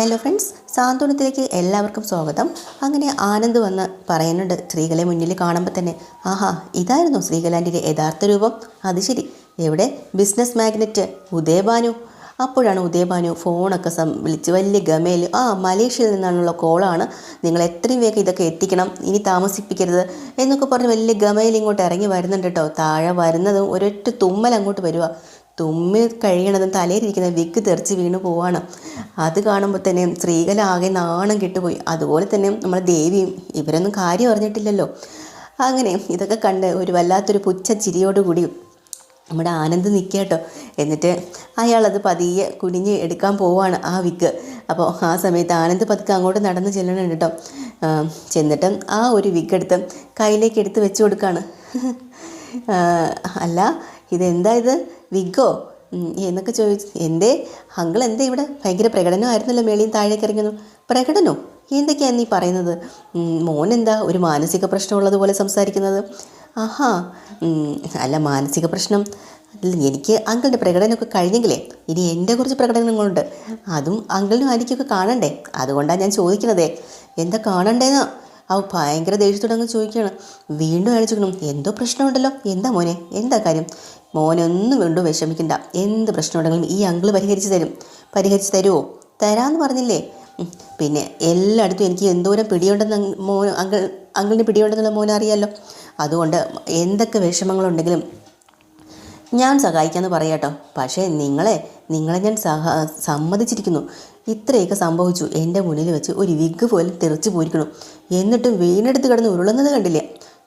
Hello friends സാന്ത്വനത്തിലേക്ക് എല്ലാവർക്കും സ്വാഗതം. അങ്ങനെ ആനന്ദ് വന്ന് പറയുന്നുണ്ട് സ്ത്രീകളെ മുന്നിൽ കാണുമ്പോൾ തന്നെ ആഹാ ഇതായിരുന്നു ശ്രീകലാൻഡിന്റെ യഥാർത്ഥ രൂപം. അത് ശരി എവിടെ? ബിസിനസ് മാഗ്നറ്റ് ഉദയഭാനു അപ്പോഴാണ് ഉദയഭാനു ഫോണൊക്കെ സം വിളിച്ച് വലിയ ഗമയിൽ ആ മലേഷ്യയിൽ നിന്നാണുള്ള കോളാണ്. നിങ്ങൾ എത്രയും വേഗം ഇതൊക്കെ എത്തിക്കണം. ഇനി താമസിപ്പിക്കരുത്. എന്നൊക്കെ പറഞ്ഞ് വലിയ ഗമയിൽ ഇങ്ങോട്ട് ഇറങ്ങി വരുന്നുണ്ട് കേട്ടോ താഴെ വരുന്നതും ഒരൊറ്റ തുമ്മൽ അങ്ങോട്ട് വരിക തുമ്മി കഴിയണതും തലയിലിരിക്കുന്ന വിക്ക് തെറിച്ച് വീണു പോവാണ്. അത് കാണുമ്പോൾ തന്നെ സ്ത്രീകളാകെ നാണം കെട്ടുപോയി. അതുപോലെ തന്നെ നമ്മുടെ ദേവിയും ഇവരൊന്നും കാര്യം അറിഞ്ഞിട്ടില്ലല്ലോ. അങ്ങനെ ഇതൊക്കെ കണ്ട് ഒരു വല്ലാത്തൊരു പുച്ഛ ചിരിയോടുകൂടി നമ്മുടെ ആനന്ദ് നിൽക്കുക കേട്ടോ. എന്നിട്ട് അയാളത് പതിയെ കുനിഞ്ഞ് എടുക്കാൻ പോവാണ് ആ വിക്ക്. അപ്പോൾ ആ സമയത്ത് ആനന്ദ് പതുക്കെ അങ്ങോട്ട് നടന്ന് ചെല്ലണം കേട്ടോ. ചെന്നിട്ട് ആ ഒരു വിക്ക് എടുത്ത് കയ്യിലേക്ക് എടുത്ത് വെച്ച് കൊടുക്കുകയാണ് അല്ല ഇതെന്താ ഇത്? വിഗോ. എന്നൊക്കെ ചോദിച്ചു എന്റെ അങ്കിൾ എന്താ ഇവിടെ? ഭയങ്കര പ്രകടനമായിരുന്നല്ലോ മേളിയും താഴേക്ക് ഇറങ്ങുന്നു. പ്രകടനോ? എന്തൊക്കെയാണ് നീ പറയുന്നത്? മോൻ എന്താ ഒരു മാനസിക പ്രശ്നമുള്ളതുപോലെ സംസാരിക്കുന്നത്. ആഹാ. അല്ല മാനസിക പ്രശ്നം. എനിക്ക് അങ്കിളിന്റെ പ്രകടനമൊക്കെ കഴിഞ്ഞെങ്കിലേ ഇനി എന്റെ കുറച്ച് പ്രകടനങ്ങളുണ്ട്. അതും അങ്കിളിനും ആനിക്കൊക്കെ കാണണ്ടേ? അതുകൊണ്ടാണ് ഞാൻ ചോദിക്കുന്നതേ. എന്താ കാണണ്ടേന്നാ? അവ ഭയങ്കര ദേഷ്യം തുടങ്ങി ചോദിക്കുകയാണ്. വീണ്ടും അയച്ചിക്കണം എന്തോ പ്രശ്നമുണ്ടല്ലോ? എന്താ മോനെ? എന്താ കാര്യം? മോനെ ഒന്നും വീണ്ടും വിഷമിക്കണ്ട. എന്ത് പ്രശ്നമുണ്ടെങ്കിലും ഈ അങ്കിൾ പരിഹരിച്ച് തരും. പരിഹരിച്ച് തരുമോ തരാമെന്ന് പറഞ്ഞില്ലേ? പിന്നെ എല്ലായിടത്തും എനിക്ക് എന്തോരം പിടിയുണ്ടെന്ന് മോൻ അങ്കിൾ അങ്കിളിന് പിടിയുണ്ടെന്നുള്ള മോനെ അറിയാമല്ലോ അതുകൊണ്ട് എന്തൊക്കെ വിഷമങ്ങളുണ്ടെങ്കിലും ഞാൻ സഹായിക്കാമെന്ന് പറയാട്ടോ പക്ഷേ നിങ്ങളെ നിങ്ങളെ ഞാൻ സഹ സമ്മതിച്ചിരിക്കുന്നു. ഇത്രയൊക്കെ സംഭവിച്ചു. എന്റെ മുന്നിൽ വെച്ച് ഒരു വിഗ് പോലും തെറിച്ച് പോയിരിക്കണം എന്നിട്ടും വീണെടുത്ത് കിടന്ന് ഉരുളുന്നത് കണ്ടില്ല.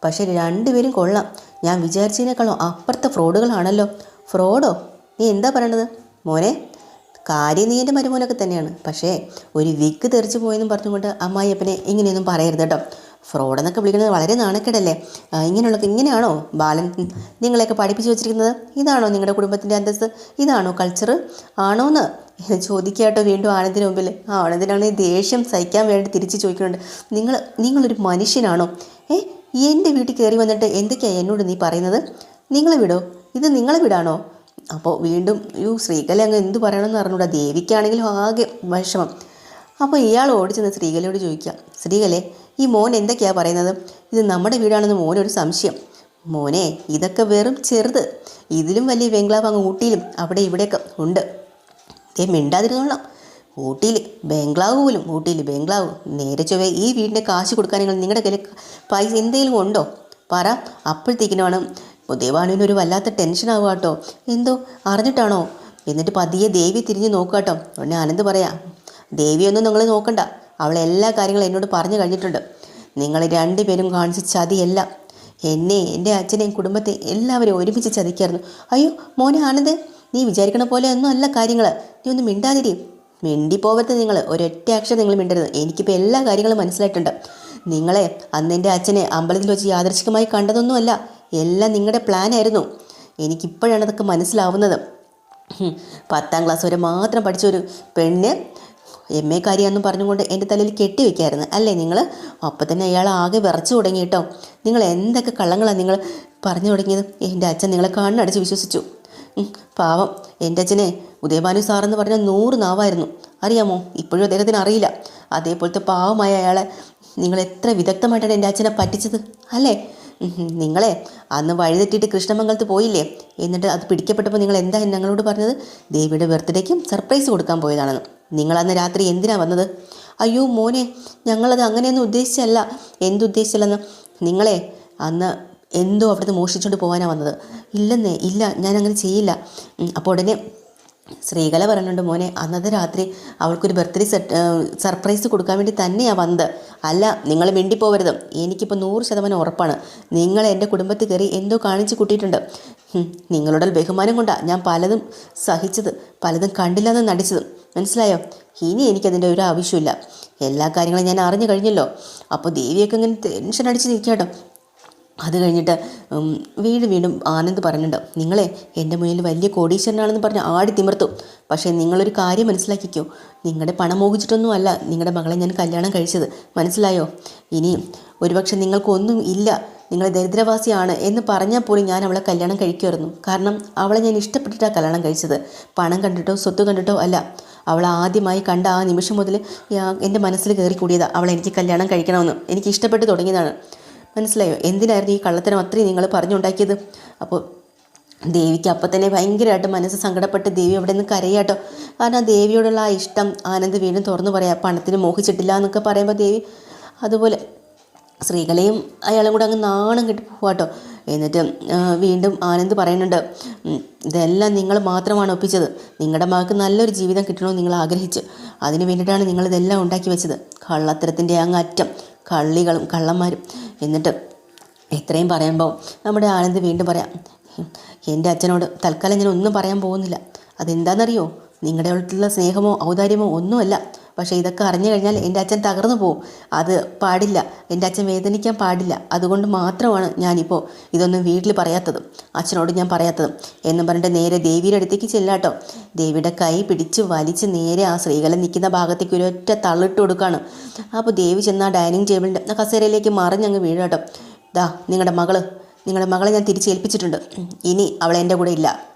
പക്ഷേ രണ്ടുപേരും കൊള്ളാം. ഞാൻ വിചാരിച്ചതിനേക്കാളും അപ്പുറത്തെ ഫ്രോഡുകളാണല്ലോ. ഫ്രോഡോ? നീ എന്താ പറയണത്? മോനെ കാര്യം നീ എന്റെ മരുമോനൊക്കെ തന്നെയാണ്. പക്ഷേ ഒരു വിഗ് തെറിച്ച് പോയെന്നും പറഞ്ഞുകൊണ്ട് അമ്മായിയപ്പനെ ഇങ്ങനെയൊന്നും പറയരുത് കേട്ടോ. ഫ്രോഡ് എന്നൊക്കെ വിളിക്കുന്നത് വളരെ നാണക്കേടല്ലേ? ഇങ്ങനെയുള്ള ഇങ്ങനെയാണോ? ബാലൻ നിങ്ങളെയൊക്കെ പഠിപ്പിച്ചു വെച്ചിരിക്കുന്നത് ഇതാണോ നിങ്ങളുടെ കുടുംബത്തിന്റെ അന്തസ്സ്? ഇതാണോ കൾച്ചർ ആണോ എന്ന് ചോദിക്കാട്ടോ വീണ്ടും ആനന്ദിന് മുമ്പിൽ. ആ ഈ ദേഷ്യം സഹിക്കാൻ വേണ്ടി തിരിച്ച് ചോദിക്കുന്നുണ്ട്. നിങ്ങൾ നിങ്ങളൊരു മനുഷ്യനാണോ? ഏ എന്റെ വീട്ടിൽ കയറി വന്നിട്ട് എന്തൊക്കെയാണ് എന്നോട് നീ പറയുന്നത്? നിങ്ങളെ വിടോ? ഇത് നിങ്ങളെ വിടാണോ? അപ്പോൾ വീണ്ടും യൂ ശ്രീകല അങ്ങ് എന്ത് പറയണമെന്ന് അറിഞ്ഞൂടാ. ദേവിക്കാണെങ്കിലും ആകെ വിഷമം. അപ്പോൾ ഇയാൾ ഓടിച്ചെന്ന് ശ്രീകലയോട് ചോദിക്കാം ശ്രീകലെ ഈ മോൻ എന്തൊക്കെയാണ് പറയുന്നത്? ഇത് നമ്മുടെ വീടാണെന്ന് മോനൊരു സംശയം. മോനെ ഇതൊക്കെ വെറും ചെറുത്. ഇതിലും വലിയ ബംഗ്ലാവ് അങ്ങ് ഊട്ടിയിലും അവിടെ ഇവിടെയൊക്കെ ഉണ്ട്. ഏ മിണ്ടാതിരുന്നോളാം ഊട്ടിയിൽ ബംഗ്ലാവ് പോലും ഊട്ടിയിൽ ബംഗ്ലാവ്. നേരെ ചൊവ്വേ ഈ വീടിന്റെ കാശ് കൊടുക്കാൻ നിങ്ങൾ നിങ്ങളുടെ കയ്യിൽ പൈസ എന്തെങ്കിലും ഉണ്ടോ? പറ. അപ്പോഴത്തേക്കിനാണ് ദേവാനുവിനൊരു വല്ലാത്ത ടെൻഷനാവുക കേട്ടോ. എന്തോ? അറിഞ്ഞിട്ടാണോ? എന്നിട്ട് പതിയെ ദേവി തിരിഞ്ഞ് നോക്കുക കേട്ടോ. ഉടനെ ആനന്ദ് പറയാം ദേവിയൊന്നും നിങ്ങൾ നോക്കണ്ട. അവൾ എല്ലാ കാര്യങ്ങളും എന്നോട് പറഞ്ഞു കഴിഞ്ഞിട്ടുണ്ട്. നിങ്ങൾ രണ്ടുപേരും കാണിച്ച ചതിയല്ല എന്നെ എന്റെ അച്ഛനെയും കുടുംബത്തെ എല്ലാവരെയും ഒരുമിച്ച് ചതിക്കായിരുന്നു. അയ്യോ മോനെ ആനന്ദ് നീ വിചാരിക്കണ പോലെ ഒന്നും അല്ല കാര്യങ്ങൾ നീ ഒന്ന് മിണ്ടാതിരി. മിണ്ടിപ്പോവരുത് നിങ്ങൾ. ഒരൊറ്റ അക്ഷരം നിങ്ങൾ മിണ്ടരുത്. എനിക്കിപ്പോൾ എല്ലാ കാര്യങ്ങളും മനസ്സിലായിട്ടുണ്ട്. നിങ്ങളെ അന്ന് എന്റെ അച്ഛനെ അമ്പലത്തിൽ വെച്ച് യാദർശികമായി കണ്ടതൊന്നുമല്ല. എല്ലാം നിങ്ങളുടെ പ്ലാനായിരുന്നു എനിക്കിപ്പോഴാണ് അതൊക്കെ മനസ്സിലാവുന്നത്. പത്താം ക്ലാസ് വരെ മാത്രം പഠിച്ച ഒരു പെണ്ണ് എം എ കാര്യമെന്നും പറഞ്ഞുകൊണ്ട് എന്റെ തലയിൽ കെട്ടിവെക്കായിരുന്നു. അല്ലേ നിങ്ങൾ? അപ്പം തന്നെ അയാൾ ആകെ വിറച്ചു തുടങ്ങി കേട്ടോ. നിങ്ങൾ എന്തൊക്കെ കള്ളങ്ങളാണ് നിങ്ങൾ പറഞ്ഞു തുടങ്ങിയത്? എന്റെ അച്ഛൻ നിങ്ങളെ കണ്ണടച്ച് വിശ്വസിച്ചു. പാവം. എന്റെ അച്ഛനെ ഉദയഭാനു സാറെന്ന് പറഞ്ഞ നൂറ് നാവായിരുന്നു. അറിയാമോ? ഇപ്പോഴും അദ്ദേഹത്തിന് അറിയില്ല. അതേപോലത്തെ പാവമായ അയാളെ നിങ്ങൾ എത്ര വിദഗ്ധമായിട്ടാണ് എന്റെ അച്ഛനെ പറ്റിച്ചത്? അല്ലേ? നിങ്ങളെ അന്ന് വഴിതെറ്റിയിട്ട് കൃഷ്ണമംഗലത്ത് പോയില്ലേ? എന്നിട്ട് അത് പിടിക്കപ്പെട്ടപ്പോൾ നിങ്ങൾ എന്താ ഞങ്ങളോട് പറഞ്ഞത്? ദേവിയുടെ ബർത്ത്ഡേക്കും സർപ്രൈസ് കൊടുക്കാൻ പോയതാണെന്ന്. നിങ്ങൾ അന്ന് രാത്രി എന്തിനാ വന്നത്? അയ്യോ മോനെ ഞങ്ങളത് അങ്ങനെയൊന്നും ഉദ്ദേശിച്ചല്ല. എന്തുദ്ദേശിച്ചല്ലെന്ന്? നിങ്ങളെ അന്ന് എന്തോ അവിടുന്ന് മോഷിച്ചുകൊണ്ട് പോകാനാണ് വന്നത്. ഇല്ലെന്നേ ഇല്ല ഞാൻ അങ്ങനെ ചെയ്യില്ല അപ്പോൾ ഉടനെ ശ്രീകല പറഞ്ഞിട്ടുണ്ട് മോനെ അന്നത്തെ രാത്രി അവൾക്കൊരു ബർത്ത്ഡേ സർപ്രൈസ് കൊടുക്കാൻ വേണ്ടി തന്നെയാണ് വന്നത്. അല്ല നിങ്ങൾ മിണ്ടിപ്പോവരുത്. എനിക്കിപ്പോൾ നൂറ് ശതമാനം ഉറപ്പാണ്. നിങ്ങൾ എന്റെ കുടുംബത്തിൽ കയറി എന്തോ കാണിച്ചു കൂട്ടിയിട്ടുണ്ട്. നിങ്ങളുടെ ബഹുമാനം കൊണ്ടാണ് ഞാൻ പലതും സഹിച്ചത് പലതും കണ്ടില്ലെന്ന് നടിച്ചത്. മനസ്സിലായോ? ഇനി എനിക്കതിന്റെ ഒരു ആവശ്യമില്ല. എല്ലാ കാര്യങ്ങളും ഞാൻ അറിഞ്ഞു കഴിഞ്ഞല്ലോ. അപ്പോൾ ദേവിയൊക്കെ ഇങ്ങനെ ടെൻഷൻ അടിച്ച് നിൽക്കാട്ടോ അത് കഴിഞ്ഞിട്ട് വീണ്ടും വീണ്ടും ആനന്ദ് പറഞ്ഞിട്ടുണ്ടോ നിങ്ങളെ എന്റെ മുന്നിൽ വലിയ കോടീശ്വരനാണെന്ന് പറഞ്ഞ് ആടി തിമിർത്തു. പക്ഷേ നിങ്ങളൊരു കാര്യം മനസ്സിലാക്കിക്കോ. നിങ്ങളുടെ പണം മോഹിച്ചിട്ടൊന്നും അല്ല നിങ്ങളുടെ മകളെ ഞാൻ കല്യാണം കഴിച്ചത്. മനസ്സിലായോ? ഇനി ഒരുപക്ഷെ നിങ്ങൾക്കൊന്നും ഇല്ല. നിങ്ങൾ ദരിദ്രവാസിയാണ് എന്ന് പറഞ്ഞാൽ പോലും ഞാൻ അവളെ കല്യാണം കഴിക്കുമായിരുന്നു. കാരണം അവളെ ഞാൻ ഇഷ്ടപ്പെട്ടിട്ടാണ് കല്യാണം കഴിച്ചത്. പണം കണ്ടിട്ടോ സ്വത്ത് കണ്ടിട്ടോ അല്ല. അവൾ ആദ്യമായി കണ്ട ആ നിമിഷം മുതൽ എന്റെ മനസ്സിൽ കയറി കൂടിയതാണ് അവളെ എനിക്ക് കല്യാണം കഴിക്കണമെന്ന്. എനിക്ക് ഇഷ്ടപ്പെട്ട് തുടങ്ങിയതാണ്. മനസ്സിലായോ? എന്തിനായിരുന്നു ഈ കള്ളത്തരം അത്രയും നിങ്ങൾ പറഞ്ഞുണ്ടാക്കിയത്? അപ്പോൾ ദേവിക്ക് അപ്പം തന്നെ ഭയങ്കരമായിട്ട് മനസ്സ് സങ്കടപ്പെട്ട് ദേവി അവിടെ നിന്ന് കരയാട്ടോ. കാരണം ദേവിയോടുള്ള ആ ഇഷ്ടം ആനന്ദ് വീണ്ടും തുറന്നു പറയാം. പണത്തിന് മോഹിച്ചിട്ടില്ല എന്നൊക്കെ പറയുമ്പോൾ ദേവി അതുപോലെ സ്ത്രീകളെയും അയാളും കൂടെ അങ്ങ് നാണം കെട്ടി പോവാട്ടോ എന്നിട്ട് വീണ്ടും ആനന്ദ് പറയുന്നുണ്ട് ഇതെല്ലാം നിങ്ങൾ മാത്രമാണ് ഒപ്പിച്ചത്. നിങ്ങളുടെ മകൾക്ക് നല്ലൊരു ജീവിതം കിട്ടണമെന്ന് നിങ്ങൾ ആഗ്രഹിച്ചു. അതിന് വേണ്ടിയിട്ടാണ് നിങ്ങളിതെല്ലാം ഉണ്ടാക്കി വെച്ചത്. കള്ളത്തരത്തിന്റെ അങ്ങ് അറ്റം കള്ളികളും കള്ളന്മാരും. എന്നിട്ട് ഇത്രയും പറയുമ്പോൾ നമ്മുടെ ആനന്ദ് വീണ്ടും പറയാം എന്റെ അച്ഛനോട് തൽക്കാലം ഞാൻ ഒന്നും പറയാൻ പോകുന്നില്ല. അതെന്താണെന്നറിയോ നിങ്ങളുടെ അടുത്തുള്ള സ്നേഹമോ ഔദാര്യമോ ഒന്നുമല്ല. പക്ഷേ ഇതൊക്കെ അറിഞ്ഞു കഴിഞ്ഞാൽ എന്റെ അച്ഛൻ തകർന്നു പോകും. അത് പാടില്ല. എന്റെ അച്ഛൻ വേദനിക്കാൻ പാടില്ല. അതുകൊണ്ട് മാത്രമാണ് ഞാനിപ്പോൾ ഇതൊന്നും വീട്ടിൽ പറയാത്തതും. അച്ഛനോട് ഞാൻ പറയാത്തതും. എന്ന് പറഞ്ഞിട്ട് നേരെ ദേവിയുടെ അടുത്തേക്ക് ചെല്ലാട്ടോ. ദേവിയുടെ കൈ പിടിച്ച് വലിച്ച് നേരെ ആ സ്ത്രീകളെ നിൽക്കുന്ന ഭാഗത്തേക്ക് ഒരൊറ്റ തള്ളിട്ട് കൊടുക്കുകയാണ് അപ്പോൾ ദേവി ചെന്ന് ആ ഡൈനിങ് ടേബിളിന്റെ കസേരയിലേക്ക് മറിഞ്ഞങ്ങ് വീഴാട്ടോ. ദാ നിങ്ങളുടെ മകൾ. നിങ്ങളുടെ മകളെ ഞാൻ തിരിച്ചേൽപ്പിച്ചിട്ടുണ്ട്. ഇനി അവൾ എന്റെ കൂടെ ഇല്ല.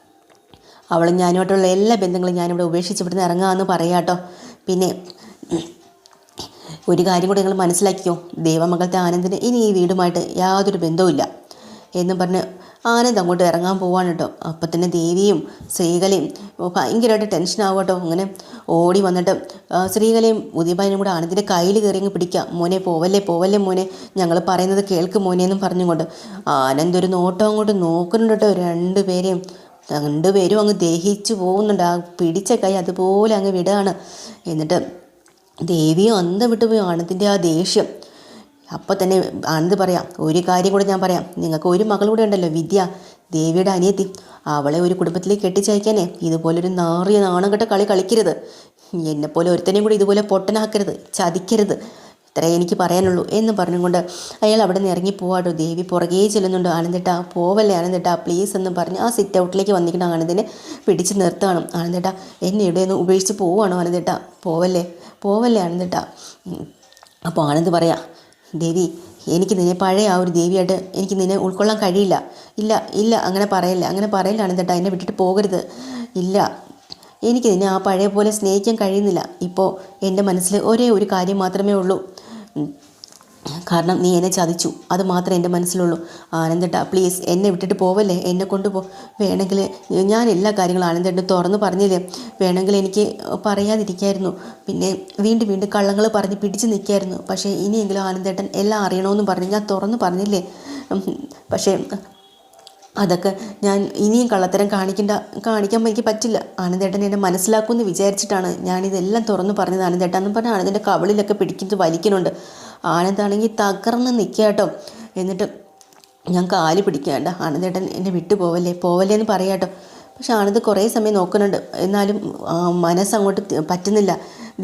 അവളും ഞാനുമായിട്ടുള്ള എല്ലാ ബന്ധങ്ങളും ഞാനിവിടെ ഉപേക്ഷിച്ച് ഇവിടുന്ന് ഇറങ്ങാമെന്ന് പറയാട്ടോ. പിന്നെ ഒരു കാര്യം കൂടെ നിങ്ങൾ മനസ്സിലാക്കിയോ ദേവമംഗലത്തെ ആനന്ദിന് ഇനി ഈ വീടുമായിട്ട് യാതൊരു ബന്ധവുമില്ല എന്നും പറഞ്ഞ് ആനന്ദ് അങ്ങോട്ട് ഇറങ്ങാൻ പോവാണ് കേട്ടോ. അപ്പം തന്നെ ദേവിയും ശ്രീകലയും ഭയങ്കരമായിട്ട് ടെൻഷൻ ആവും കേട്ടോ. അങ്ങനെ ഓടി വന്നിട്ട് ശ്രീകലയും ഉദയഭാനും കൂടെ ആനന്ദിന്റെ കയ്യിൽ കയറി അങ്ങ് പിടിക്കുക മോനെ പോവല്ലേ പോവല്ലേ മോനെ. ഞങ്ങൾ പറയുന്നത് കേൾക്ക് മോനെ എന്നും പറഞ്ഞുകൊണ്ട് ആനന്ദ് ഒരു നോട്ടം അങ്ങോട്ട് നോക്കുന്നുണ്ട് കേട്ടോ. രണ്ടുപേരെയും രണ്ടുപേരും അങ്ങ് ദഹിച്ചു പോകുന്നുണ്ട്. ആ പിടിച്ച കൈ അതുപോലെ അങ്ങ് വിടുകയാണ് എന്നിട്ട് ദേവിയും അന്തം വിട്ടു പോയി ആനന്ദിന്റെ ആ ദേഷ്യം. അപ്പോൾ തന്നെ ആനന്ദ് പറയാം ഒരു കാര്യം കൂടെ ഞാൻ പറയാം. നിങ്ങൾക്ക് ഒരു മകൾ കൂടെ ഉണ്ടല്ലോ വിദ്യ. ദേവിയുടെ അനിയത്തി. അവളെ ഒരു കുടുംബത്തിലേക്ക് കെട്ടിച്ചയക്കാനേ. ഇതുപോലൊരു നാറിയ നാണം കെട്ട കളി കളിക്കരുത്. എന്നെപ്പോലെ ഒരുത്തനെയും കൂടി ഇതുപോലെ പൊട്ടനാക്കരുത്. ചതിക്കരുത്. ഇത്രേ എനിക്ക് പറയാനുള്ളൂ എന്ന് പറഞ്ഞുകൊണ്ട് അയാൾ അവിടെ നിന്ന് ഇറങ്ങി പോവാട്ടോ. ദേവി പുറകേ ചെല്ലുന്നുണ്ട്. ആനന്ദേട്ടാ പോവല്ലേ ആനന്ദേട്ടാ പ്ലീസ് എന്ന് പറഞ്ഞ് ആ സിറ്റ് ഔട്ടിലേക്ക് വന്നിരിക്കണം ആനന്ദിനെ പിടിച്ച് നിർത്തുകയാണ്. ആനന്ദേട്ടാ എന്നെ ഇവിടെ നിന്ന് ഉപേക്ഷിച്ച് പോവുകയാണോ ആനന്ദേട്ടാ? പോവല്ലേ? പോവല്ലേ ആനന്ദേട്ടാ. അപ്പോൾ ആനന്ദ് പറയാം ദേവി എനിക്ക് നിന്നെ പഴയ ആ ഒരു ദേവിയായിട്ട് എനിക്ക് നിന്നെ ഉൾക്കൊള്ളാൻ കഴിയില്ല. ഇല്ല ഇല്ല അങ്ങനെ പറയില്ല അങ്ങനെ പറയില്ല ആനന്ദേട്ടാ എന്നെ വിട്ടിട്ട് പോകരുത്. ഇല്ല എനിക്ക് നിന്നെ ആ പഴയ പോലെ സ്നേഹിക്കാൻ കഴിയുന്നില്ല. ഇപ്പോൾ എന്റെ മനസ്സിൽ ഒരേ ഒരു കാര്യം മാത്രമേ ഉള്ളൂ. കാരണം നീ എന്നെ ചതിച്ചു. അത് മാത്രമേ എന്റെ മനസ്സിലുള്ളൂ. ആനന്ദേട്ടാ പ്ലീസ് എന്നെ വിട്ടിട്ട് പോവല്ലേ? എന്നെ കൊണ്ടുപോ വേണമെങ്കിൽ ഞാൻ എല്ലാ കാര്യങ്ങളും ആനന്ദേട്ടൻ തുറന്ന് പറഞ്ഞില്ലേ? വേണമെങ്കിൽ എനിക്ക് പറയാതിരിക്കായിരുന്നു. പിന്നെ വീണ്ടും വീണ്ടും കള്ളങ്ങൾ പറഞ്ഞ് പിടിച്ച് നിൽക്കായിരുന്നു. പക്ഷേ ഇനിയെങ്കിലും ആനന്ദേട്ടൻ എല്ലാം അറിയണമെന്ന് പറഞ്ഞ് ഞാൻ തുറന്ന് പറഞ്ഞില്ലേ? പക്ഷേ അതൊക്കെ ഞാൻ ഇനിയും കള്ളത്തരം കാണിക്കണ്ട കാണിക്കാൻ എനിക്ക് പറ്റില്ല. ആനന്ദേട്ടൻ എന്നെ മനസ്സിലാക്കുമെന്ന് വിചാരിച്ചിട്ടാണ് ഞാനിതെല്ലാം തുറന്നു പറഞ്ഞത്. ആനന്ദേട്ടൻ എന്ന് പറഞ്ഞാൽ ആനന്ദിന്റെ കവളിലൊക്കെ പിടിക്കുന്നത് വലിക്കുന്നുണ്ട്. ആനന്ദാണെങ്കിൽ തകർന്ന് നിൽക്കുക കേട്ടോ. എന്നിട്ട് ഞാൻ കാൽ പിടിക്കാണ്ട ആനന്ദേട്ടൻ എന്നെ വിട്ടു പോവല്ലേ? പോവല്ലേ എന്ന് പറയാട്ടോ പക്ഷെ ആനന്ദ് കുറേ സമയം നോക്കുന്നുണ്ട്. എന്നാലും മനസ്സങ്ങോട്ട് പറ്റുന്നില്ല.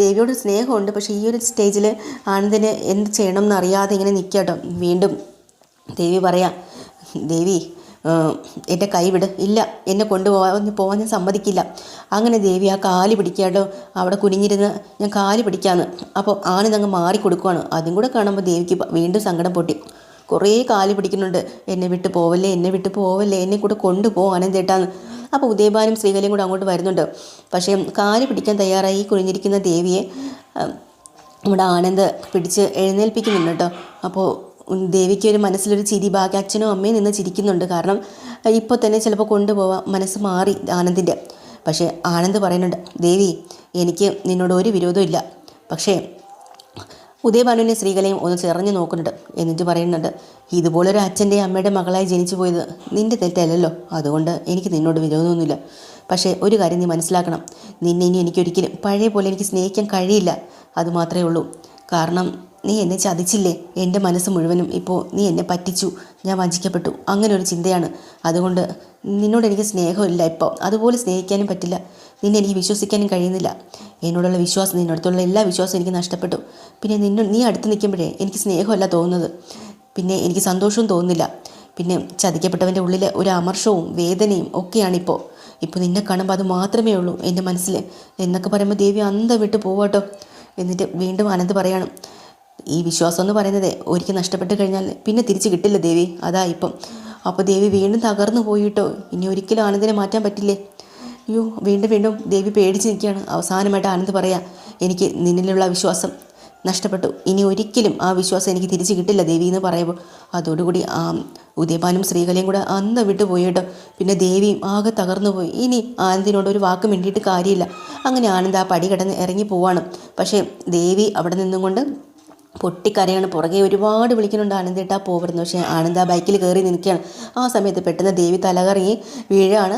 ദേവിയോട് സ്നേഹമുണ്ട്. പക്ഷേ ഈ ഒരു സ്റ്റേജിൽ ആനന്ദിന് എന്ത് ചെയ്യണം എന്നറിയാതെ ഇങ്ങനെ നിൽക്കാട്ടോ കേട്ടോ. വീണ്ടും ദേവി പറയാം ദേവി എന്റെ കൈവിട്. ഇല്ല എന്നെ കൊണ്ടുപോകാൻ പോകാൻ ഞാൻ സമ്മതിക്കില്ല. അങ്ങനെ ദേവി ആ കാൽ പിടിക്കാട്ടോ അവിടെ കുനിഞ്ഞിരുന്ന് ഞാൻ കാൽ പിടിക്കാന്ന്. അപ്പോൾ ആണിതങ്ങ് മാറിക്കൊടുക്കുവാണ്. മാറി കൊടുക്കുവാണ് അതും കൂടെ കാണുമ്പോൾ ദേവിക്ക് വീണ്ടും സങ്കടം പൊട്ടി. കുറേ കാൽ പിടിക്കുന്നുണ്ട്. എന്നെ വിട്ട് പോവല്ലേ എന്നെ വിട്ട് പോവല്ലേ എന്നെ കൂടെ കൊണ്ടുപോകാനും ആനന്ദേട്ടാന്ന് അപ്പോൾ ഉദയഭാനും ശ്രീകലയും കൂടെ അങ്ങോട്ട് വരുന്നുണ്ട്. പക്ഷേ കാൽ പിടിക്കാൻ തയ്യാറായി കുഞ്ഞിരിക്കുന്ന ദേവിയെ നമ്മുടെ ആനന്ദ് പിടിച്ച് എഴുന്നേൽപ്പിക്കുന്നുണ്ട് കേട്ടോ. അപ്പോൾ ദേവിക്ക് ഒരു മനസ്സിലൊരു ചിരി ബാക്കി അച്ഛനും അമ്മയും നിന്ന് ചിരിക്കുന്നുണ്ട്. കാരണം ഇപ്പോൾ തന്നെ ചിലപ്പോൾ കൊണ്ടുപോവാം മനസ്സ് മാറി ആനന്ദിന്റെ പക്ഷേ ആനന്ദ് പറയുന്നുണ്ട് ദേവി എനിക്ക് നിന്നോട് ഒരു വിരോധവും ഇല്ല. പക്ഷേ ഉദയഭാനുവിനെ സ്ത്രീകളെയും ഒന്ന് ചെറഞ്ഞു നോക്കുന്നുണ്ട്. എന്നിട്ട് പറയുന്നുണ്ട് ഇതുപോലൊരു അച്ഛന്റെ അമ്മയുടെ മകളായി ജനിച്ചു പോയത് നിന്റെ തെറ്റല്ലല്ലോ. അതുകൊണ്ട് എനിക്ക് നിന്നോട് വിരോധമൊന്നുമില്ല. പക്ഷേ ഒരു കാര്യം നീ മനസ്സിലാക്കണം. നിന്നെ ഇനി എനിക്കൊരിക്കലും പഴയ പോലെ എനിക്ക് സ്നേഹിക്കാൻ കഴിയില്ല. അതുമാത്രമേ ഉള്ളൂ. കാരണം നീ എന്നെ ചതിച്ചില്ലേ? എന്റെ മനസ്സ് മുഴുവനും ഇപ്പോൾ നീ എന്നെ പറ്റിച്ചു. ഞാൻ വഞ്ചിക്കപ്പെട്ടു. അങ്ങനെ ഒരു ചിന്തയാണ്. അതുകൊണ്ട് നിന്നോട് എനിക്ക് സ്നേഹമില്ല ഇപ്പോൾ. അതുപോലെ സ്നേഹിക്കാനും പറ്റില്ല. നിന്നെ എനിക്ക് വിശ്വസിക്കാനും കഴിയുന്നില്ല. എന്നോടുള്ള വിശ്വാസം നിന്നടുത്തുള്ള എല്ലാ വിശ്വാസവും എനിക്ക് നഷ്ടപ്പെട്ടു. പിന്നെ നിന്നു നീ അടുത്ത് നിൽക്കുമ്പോഴേ എനിക്ക് സ്നേഹമല്ല തോന്നുന്നത്. പിന്നെ എനിക്ക് സന്തോഷവും തോന്നുന്നില്ല. പിന്നെ ചതിക്കപ്പെട്ടവന്റെ ഉള്ളിലെ ഒരു അമർഷവും വേദനയും ഒക്കെയാണിപ്പോൾ. ഇപ്പോൾ നിന്നെ കാണുമ്പോൾ അത് മാത്രമേ ഉള്ളൂ എന്റെ മനസ്സിൽ. എന്നൊക്കെ പറയുമ്പോൾ ദേവി അന്ത വിട്ട് പോവാട്ടോ. എന്നിട്ട് വീണ്ടും അനന്ത് പറയാണ്. ഈ വിശ്വാസം എന്ന് പറയുന്നത് ഒരിക്കൽ നഷ്ടപ്പെട്ട് കഴിഞ്ഞാൽ പിന്നെ തിരിച്ചു കിട്ടില്ല ദേവി. അതാ ഇപ്പം. അപ്പോൾ ദേവി വീണ്ടും തകർന്നു പോയിട്ടോ? ഇനി ഒരിക്കലും ആനന്ദിനെ മാറ്റാൻ പറ്റില്ലേ? അയ്യോ വീണ്ടും വീണ്ടും ദേവി പേടിച്ച് നിൽക്കുകയാണ്. അവസാനമായിട്ട് ആനന്ദ് പറയാ എനിക്ക് നിന്നിലുള്ള വിശ്വാസം നഷ്ടപ്പെട്ടു. ഇനി ഒരിക്കലും ആ വിശ്വാസം എനിക്ക് തിരിച്ചു കിട്ടില്ല ദേവി എന്ന് പറയുമ്പോൾ അതോടുകൂടി ആ ഉദയപാനും ശ്രീകലയും കൂടെ അന്ന് വിട്ടു പോയി കേട്ടോ. പിന്നെ ദേവിയും ആകെ തകർന്നു പോയി. ഇനി ആനന്ദിനോട് ഒരു വാക്ക് മിണ്ടിയിട്ട് കാര്യമില്ല. അങ്ങനെ ആനന്ദ് ആ പടി കിടന്ന് ഇറങ്ങി പോവാണ്. പക്ഷേ ദേവി അവിടെ നിന്നും കൊണ്ട് പൊട്ടിക്കരയാണ്. പുറകെ ഒരുപാട് വിളിക്കുന്നുണ്ട് ആനന്ദേട്ടാ പോവരുന്നു പക്ഷേ ആനന്ദ ബൈക്കിൽ കയറി നിൽക്കുകയാണ്. ആ സമയത്ത് പെട്ടെന്ന് ദേവി തലകറങ്ങി വീഴാണ്.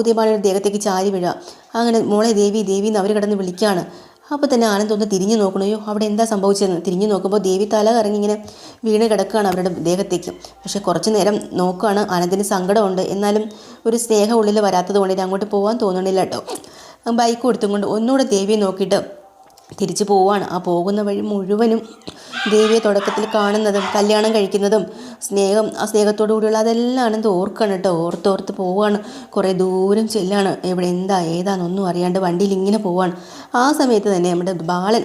ഉദയപാണിയുടെ ദേഹത്തേക്ക് ചാരി വീഴുക അങ്ങനെ മോളെ ദേവി ദേവി എന്ന് അവർ കിടന്ന് വിളിക്കുകയാണ്. അപ്പോൾ തന്നെ ആനന്ദ് ഒന്ന് തിരിഞ്ഞു നോക്കണോ. അയ്യോ അവിടെ എന്താ സംഭവിച്ചതെന്ന്. തിരിഞ്ഞു നോക്കുമ്പോൾ ദേവി തല കറങ്ങി ഇങ്ങനെ വീണ് കിടക്കുകയാണ് അവരുടെ ദേഹത്തേക്ക്. പക്ഷേ കുറച്ച് നേരം നോക്കുകയാണ് ആനന്ദിന് സങ്കടമുണ്ട്. എന്നാലും ഒരു സ്നേഹം ഉള്ളിൽ വരാത്തത് കൊണ്ട് അങ്ങോട്ട് പോകാൻ തോന്നണില്ല കേട്ടോ. ബൈക്ക് കൊടുത്തും കൊണ്ട് ഒന്നുകൂടെ ദേവിയെ നോക്കിയിട്ട് തിരിച്ചു പോവുകയാണ്. ആ പോകുന്ന വഴി മുഴുവനും ദേവിയെ തുടക്കത്തിൽ കാണുന്നതും കല്യാണം കഴിക്കുന്നതും സ്നേഹം ആ സ്നേഹത്തോടു കൂടിയുള്ള അതെല്ലാം ഓർക്കണം കേട്ടോ. ഓർത്തോർത്ത് പോവുകയാണ്. കുറേ ദൂരം ചെല്ലാണ്. എവിടെ എന്താ ഏതാണെന്നൊന്നും അറിയാണ്ട് വണ്ടിയിൽ ഇങ്ങനെ പോവാണ് ആ സമയത്ത് തന്നെ നമ്മുടെ ബാലൻ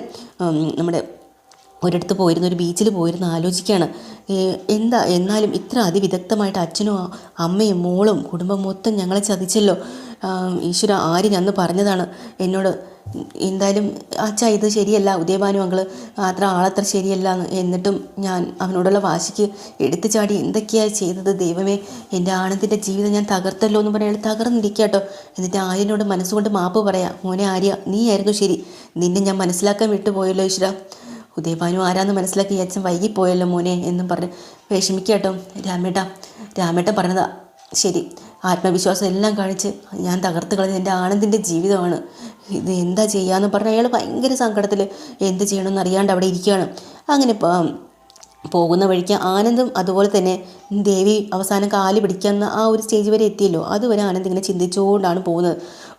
നമ്മുടെ ഒരിടത്ത് പോയിരുന്നു ഒരു ബീച്ചിൽ പോയിരുന്നു ആലോചിക്കുകയാണ്. എന്താ? എന്നാലും ഇത്ര അതിവിദഗ്ധമായിട്ട് അച്ഛനും അമ്മയും മോളും കുടുംബം മൊത്തം ഞങ്ങളെ ചതിച്ചല്ലോ. ഈശ്വര ആര് ഞാൻ പറഞ്ഞതാണ്? എന്നോട് എന്തായാലും അച്ഛാ ഇത് ശരിയല്ല. ഉദയഭാനു അങ്ങൾ അത്ര ആളത്ര ശരിയല്ല എന്നിട്ടും ഞാൻ അവനോടുള്ള വാശിക്ക് എടുത്തു ചാടി എന്തൊക്കെയാ ചെയ്തത് ദൈവമേ? എന്റെ ആനന്ദിന്റെ ജീവിതം ഞാൻ തകർത്തല്ലോ എന്ന് പറഞ്ഞാൽ തകർന്നിരിക്കുക കേട്ടോ എന്നിട്ട് ആര്യനോട് മനസ്സുകൊണ്ട് മാപ്പ് പറയാം മോനെ ആര്യ നീ ആയിരുന്നു ശരി. നിന്നെ ഞാൻ മനസ്സിലാക്കാൻ വിട്ടുപോയല്ലോ ഈശ്വര. ഉദയഭാനു ആരാന്ന് മനസ്സിലാക്കി അച്ഛൻ വൈകിപ്പോയല്ലോ മോനെ എന്നും പറഞ്ഞ് വിഷമിക്കുക കേട്ടോ രാമേട്ട. രാമേട്ട പറഞ്ഞതാ ശരി. ആത്മവിശ്വാസം എല്ലാം കാണിച്ച് ഞാൻ തകർത്ത് കളഞ്ഞ എന്റെ ആനന്ദിന്റെ ജീവിതമാണ്. ഇത് എന്താ ചെയ്യാന്ന് പറഞ്ഞ അയാൾ ഭയങ്കര സങ്കടത്തിൽ എന്ത് ചെയ്യണമെന്ന് അറിയാണ്ട് അവിടെ ഇരിക്കുകയാണ് അങ്ങനെ പോകുന്ന വഴിക്ക് ആനന്ദും അതുപോലെ തന്നെ ദേവി അവസാനം കാൽ പിടിക്കുന്ന ആ ഒരു സ്റ്റേജ് വരെ എത്തിയല്ലോ. അതുവരെ ആനന്ദ് ഇങ്ങനെ ചിന്തിച്ചുകൊണ്ടാണ് പോകുന്നത്.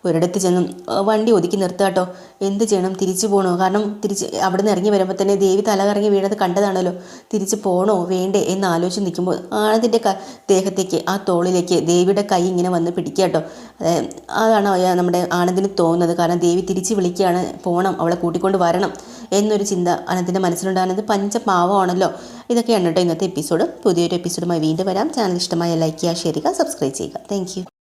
ഒരിടത്ത് ചെന്നും വണ്ടി ഒതുക്കി നിർത്തുക കേട്ടോ എന്ത് ചെയ്യണം? തിരിച്ചു പോകണോ കാരണം തിരിച്ച് അവിടെ നിന്ന് ഇറങ്ങി വരുമ്പോൾ തന്നെ ദേവി തലകറങ്ങി വീണത് കണ്ടതാണല്ലോ. തിരിച്ച് പോകണോ വേണ്ടേ എന്ന് ആലോചിച്ച് നിൽക്കുമ്പോൾ ആനന്ദിന്റെ ക ദേഹത്തേക്ക് ആ തോളിലേക്ക് ദേവിയുടെ കൈ ഇങ്ങനെ വന്ന് പിടിക്കാട്ടോ കേട്ടോ അതാണ് നമ്മുടെ ആനന്ദിന് തോന്നുന്നത്. കാരണം ദേവി തിരിച്ച് വിളിക്കുകയാണ് പോകണം അവളെ കൂട്ടിക്കൊണ്ട് വരണം എന്നൊരു ചിന്ത ആനന്ദിന്റെ മനസ്സിലുണ്ടാകുന്നത് പഞ്ചപാവമാണല്ലോ. ഇതൊക്കെയാണ് കേട്ടോ ഇന്നത്തെ എപ്പിസോഡ്. പുതിയൊരു എപ്പിസോഡുമായി വീണ്ടും വരാം. ചാനൽ ഇഷ്ടമായ ലൈക്ക് ചെയ്യുക ഷെയർ ചെയ്യുക സബ്സ്ക്രൈബ് ചെയ്യുക. താങ്ക്